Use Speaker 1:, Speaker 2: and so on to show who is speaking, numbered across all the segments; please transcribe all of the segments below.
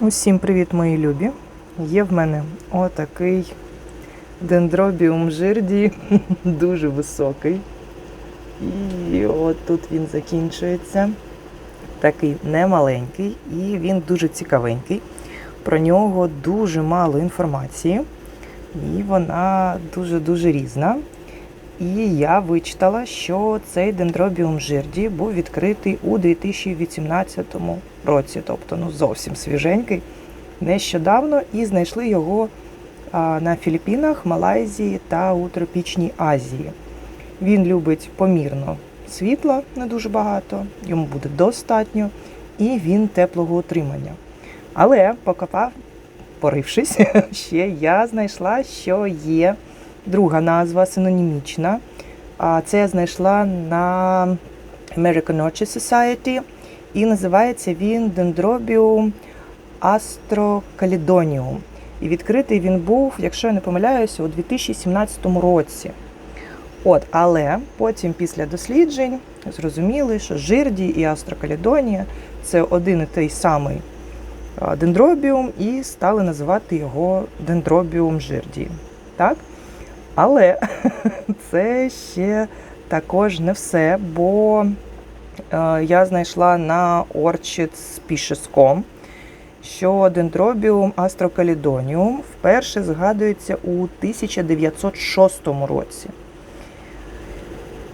Speaker 1: Усім привіт, мої любі! Є в мене отакий дендробіум жирді, дуже високий. І от тут він закінчується. Такий немаленький, і він дуже цікавенький. Про нього дуже мало інформації, і вона дуже-дуже різна. І я вичитала, що цей дендробіум жирді був відкритий у 2018 році, тобто ну зовсім свіженький, нещодавно, і знайшли його на Філіппінах, Малайзії та у Тропічній Азії. Він любить помірно світла, не дуже багато, йому буде достатньо, і він теплого утримання. Але покопав, порившись, ще я знайшла, що є друга назва синонімічна. Це я знайшла на American Orchid Society, і називається він Dendrobium astrocalidonium. І відкритий він був, якщо я не помиляюся, у 2017 році. От, але потім, після досліджень, зрозуміли, що жирді і астрокалідонія це один і той самий дендробіум, і стали називати його дендробіум жирді. Так? Але це ще також не все, бо е, я знайшла на orchidspecies.com, що дендробіум астрокалідоніум вперше згадується у 1906 році.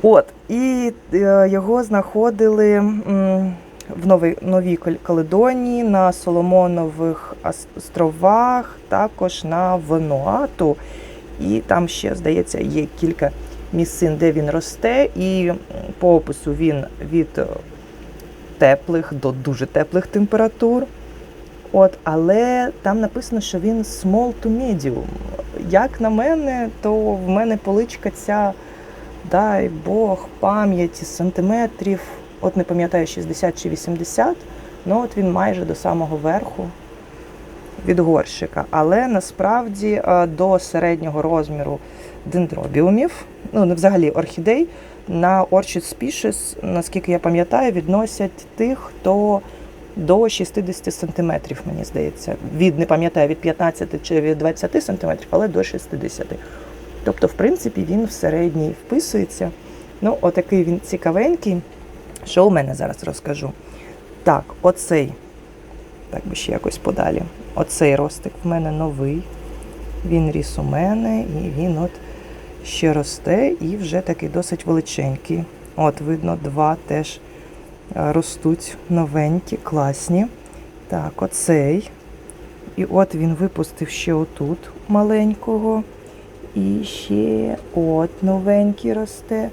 Speaker 1: От, і е, його знаходили в Новій, Новій Каледонії, на Соломонових островах, також на Вануату. І там ще, здається, є кілька місцин, де він росте, і по опису він від е, теплих до дуже теплих температур. От, але там написано, що він small to medium. Як на мене, то в мене поличка ця, дай Бог, пам'яті сантиметрів, от не пам'ятаю, 60 чи 80, ну от він майже до самого верху від горщика. Але насправді е, до середнього розміру дендробіумів, ну не взагалі орхідей, на Orchid Species, наскільки я пам'ятаю, відносять тих, хто до 60 сантиметрів, мені здається. Від не пам'ятаю від 15 чи від 20 сантиметрів, але до 60. Тобто, в принципі, він в середній вписується. Ну, отакий він цікавенький. Що у мене зараз розкажу? Так, оцей, так би ще якось подалі. Оцей ростик в мене новий. Він ріс у мене, і він от ще росте, і вже такий досить величенький. От, видно, два теж е, ростуть новенькі, класні. Так, оцей. І от він випустив ще отут маленького. І ще от новенький росте.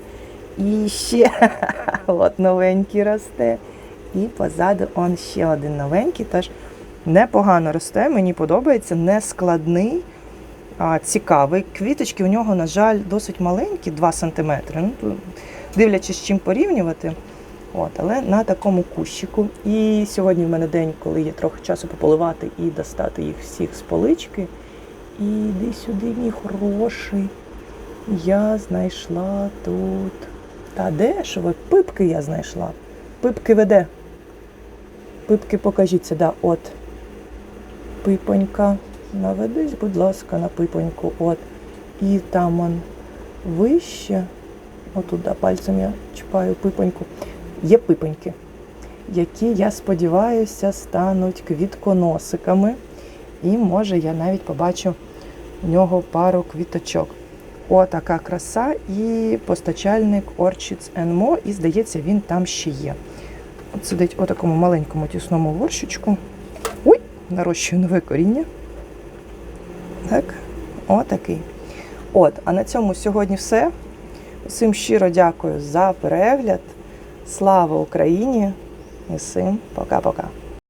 Speaker 1: І ще от новенький росте. І позаду он ще один новенький. Тож непогано росте, мені подобається, не складний, а цікавий. Квіточки у нього, на жаль, досить маленькі, 2 см. Ну, дивлячись, чим порівнювати. От, але на такому кущику. І сьогодні в мене день, коли є трохи часу пополивати і достати їх всіх з полички. І йди сюди, мій хороший. Я знайшла тут. Та де ж ви? Пипки я знайшла. Пипки веде. Пипки покажіться, да, от. Пипонька. Наведись, будь ласка, на пипоньку. От. І там он вище. Отут, да, пальцем я чіпаю пипоньку. Є пипоньки, які, я сподіваюся, стануть квітконосиками. І може я навіть побачу в нього пару квіточок. Отака краса і постачальник Orchids and і здається, він там ще є. От сидить у такому маленькому тісному горщичку. Ой, нарощує нове коріння. Так, отакий. От, а на цьому сьогодні все. Усім щиро дякую за перегляд. Слава Україні! І всім пока-пока.